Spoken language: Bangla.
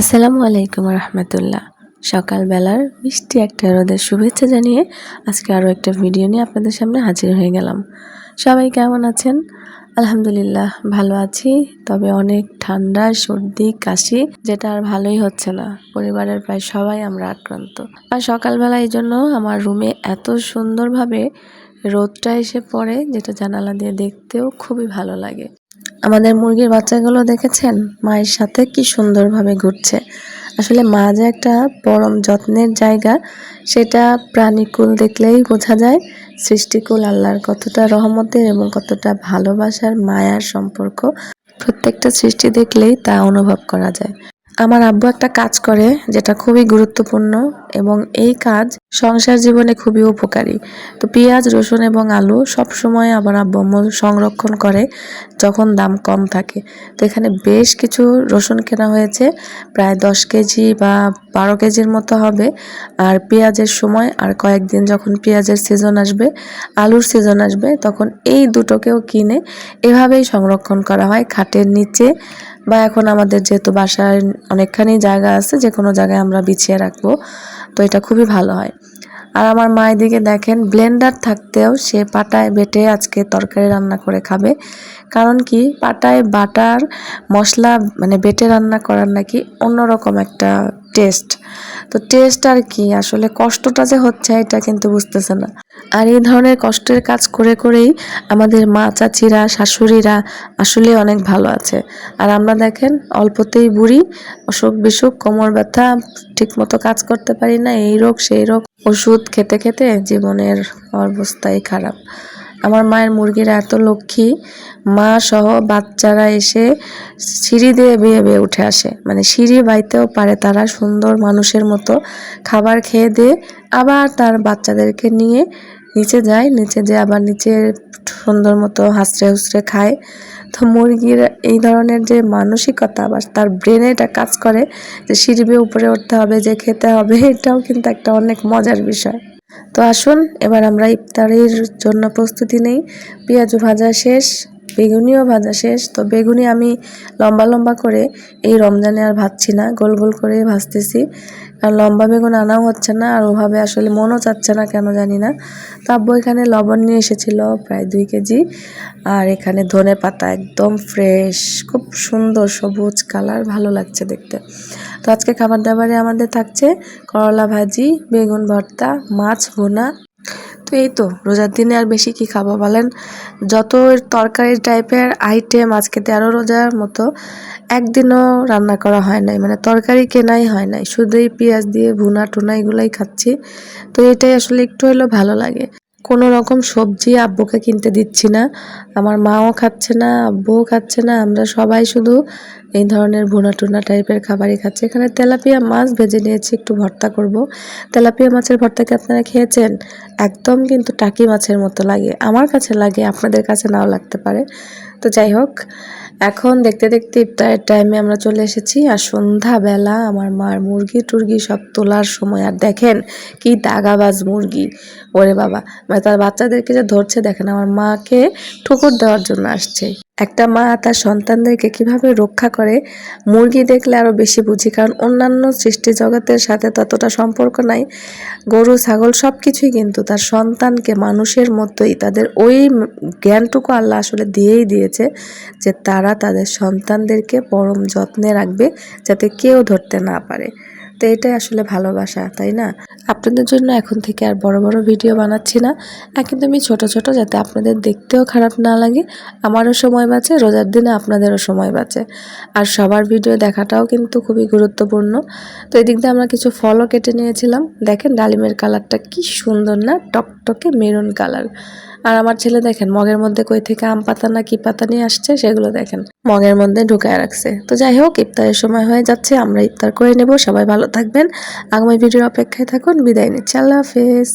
আসসালামু আলাইকুম রহমতুল্লাহ। সকালবেলার মিষ্টি একটা রোদের শুভেচ্ছা জানিয়ে আজকে আরও একটা ভিডিও নিয়ে আপনাদের সামনে হাজির হয়ে গেলাম। সবাই কেমন আছেন? আলহামদুলিল্লাহ ভালো আছি, তবে অনেক ঠান্ডা, সর্দি, কাশি, যেটা আর ভালোই হচ্ছে না। পরিবারের প্রায় সবাই আমরা আক্রান্ত। আর সকালবেলা এই জন্য আমার রুমে এত সুন্দরভাবে রোদটা এসে পড়ে, যেটা জানালা দিয়ে দেখতেও খুবই ভালো লাগে। আমাদের মুরগির বাচ্চাগুলো দেখেছেন? মায়ের সাথে কি সুন্দরভাবে ঘুরছে। আসলে মা যে একটা পরম যত্নের জায়গা, সেটা প্রাণীকুল দেখলেই বোঝা যায়। সৃষ্টিকুল আল্লাহর কতটা রহমতের এবং কতটা ভালোবাসার মায়ার সম্পর্ক। প্রত্যেকটা সৃষ্টি দেখলেই তা অনুভব করা যায়। আমার আব্বু একটা কাজ করে, যেটা খুবই গুরুত্বপূর্ণ এবং এই কাজ সংসার জীবনে খুবই উপকারী। তো পেঁয়াজ, রসুন এবং আলু সব সময় আবার আব্বু সংরক্ষণ করে যখন দাম কম থাকে। তো এখানে বেশ কিছু রসুন কেনা হয়েছে, প্রায় দশ কেজি বা বারো কেজির মতো হবে। আর পেঁয়াজের সময় আর কয়েকদিন যখন পেঁয়াজের সিজন আসবে, আলুর সিজন আসবে, তখন এই দুটোকেও কিনে এভাবেই সংরক্ষণ করা হয় খাটের নিচে বা এখন আমাদের যেহেতু বাসায় অনেকখানি জায়গা আছে যে কোনো জায়গায় আমরা বিছিয়ে রাখব। তো এটা খুবই ভালো হয়। আর আমার মায়ের দিকে দেখেন ব্লেন্ডার থাকতেও সে পাটায় বেটে আজকে তরকারি রান্না করে খাবে। কারণ কি? পাটায় বাটার, মশলা মানে বেটে রান্না করার নাকি অন্যরকম একটা টেস্ট তো টেস্ট আর কি, আসলে কষ্টটা যে হচ্ছে এটা কিন্তু বুঝতেছে না। আর এই ধরনের কষ্টের কাজ করে করেই আমাদের মা, চাচিরা, শাশুড়িরা আসলে অনেক ভালো আছে। আর আমরা দেখেন, অল্পতেই বুড়ি, অসুখ বিসুখ, কোমর ব্যথা ঠিক মতো কাজ করতে পারি না, এই রোগ, সেই রোগ। ওষুধ খেতে খেতে জীবনের অবস্থাই খারাপ। আমার মায়ের মুরগিরা এত লক্ষ্মী, মা সহ বাচ্চারা এসে সিঁড়ি দিয়ে বেয়ে বেয়ে উঠে আসে। মানে সিঁড়ি বাইতেও পারে তারা সুন্দর মানুষের মতো খাবার খেয়ে দিয়ে আবার তার বাচ্চাদেরকে নিয়ে নিচে যায়। নিচে যেয়ে আবার নিচে সুন্দর মতো হাসড়ে হুসড়ে খায়। তো মুরগির এই ধরনের যে মানসিকতা বা তার ব্রেনে এটা কাজ করে যে সিঁড়ি বেয়ে উপরে উঠতে হবে, যে খেতে হবে, এটাও কিন্তু একটা অনেক মজার বিষয়। তো আসুন এবার আমরা ইফতারের জন্য প্রস্তুতি নেই। পেঁয়াজ ভাজা শেষ। বেগুনিও ভাজা শেষ। তো বেগুনি আমি লম্বা লম্বা করে এই রমজানে আর ভাজছি না, গোল গোল করে ভাজতেছি। আর লম্বা বেগুন আনাও হচ্ছে না আর ওভাবে আসলে মনও চাচ্ছে না কেন জানি না। তো আব্বু এখানে লবণ নিয়ে এসেছিল প্রায় দুই কেজি। আর এখানে ধনে পাতা একদম ফ্রেশ, খুব সুন্দর সবুজ কালার, ভালো লাগছে দেখতে। তো আজকে খাবার দাবারে আমাদের থাকছে করলা ভাজি, বেগুন ভর্তা, মাছ ভুনা। তো এই তো রোজার দিনে আর বেশি কি খাব বলেন? যত তরকারি টাইপের আইটেম আজকে তেরো রোজার মতো, একদিনও রান্না করা হয় নাই মানে তরকারি কেনাই হয় নাই। শুধুই পেঁয়াজ দিয়ে ভুনা টুনা এগুলাই খাচ্ছি। তো এটাই আসলে একটু হলেও ভালো লাগে। কোনো রকম সবজি আব্বুকে কিনতে দিচ্ছি না। আমার মাও খাচ্ছে না, আব্বুও খাচ্ছে না। আমরা সবাই শুধু এই ধরনের ভুনা টুনা টাইপের খাবারই খাচ্ছি। এখানে তেলাপিয়া মাছ ভেজে নিয়েছি, একটু ভর্তা করব। তেলাপিয়া মাছের ভর্তা কি আপনারা খেয়েছেন? একদম কিন্তু টাকি মাছের মতো লাগে। আমার কাছে লাগে, আপনাদের কাছে নাও লাগতে পারে। তো যাই হোক এখন দেখতে দেখতে ইফতারের টাইমে আমরা চলে এসেছি আর সন্ধ্যাবেলা আমার মার মুরগি টুরগি সব তোলার সময়। আর দেখেন কি দাগাবাজ মুরগি। ওরে বাবা মানে তার বাচ্চাদেরকে যে ধরছে, দেখেন আমার মাকে ঠুকুর দেওয়ার জন্য আসছে। একটা মা তার সন্তানদেরকে কীভাবে রক্ষা করে, মুরগি দেখলে আরও বেশি বুঝি, কারণ অন্যান্য সৃষ্টি জগতের সাথে ততটা সম্পর্ক নাই। গরু, ছাগল সব কিছুই কিন্তু তার সন্তানকে মানুষের মতোই, তাদের ওই জ্ঞানটুকু আল্লাহ আসলে দিয়েই দিয়েছে যে তারা তাদের সন্তানদেরকে পরম যত্নে রাখবে যাতে কেউ ধরতে না পারে। তো এটাই আসলে ভালোবাসা, তাই না? আপনাদের জন্য এখন থেকে আর বড় বড় ভিডিও বানাচ্ছি না। একদমই ছোট ছোট যাতে আপনাদের দেখতেও খারাপ না লাগে, আমারও সময় বাঁচে, রোজার দিনে আপনাদেরও সময় বাঁচে। আর সবার ভিডিও দেখাটাও কিন্তু খুবই গুরুত্বপূর্ণ। তো এদিক দিয়ে আমরা কিছু ফলও কেটে নিয়েছিলাম। দেখেন ডালিমের কালারটা কি সুন্দর না, টকটকে মেরুন কালার। আর আমার ছেলে দেখেন, মগের মধ্যে কই থেকে আম পাতা না কি পাতা নিয়ে আসছে সেগুলো দেখেন। মগের মধ্যে ঢুকায় রাখছে। তো যাই হোক, ইফতারের সময় হয়ে যাচ্ছে, আমরা ইফতার করে নেব। সবাই ভালো থাকবেন। আগামী ভিডিওর অপেক্ষায় থাকুন, বিদায় নিচ্ছি। আল্লাহ হাফেজ।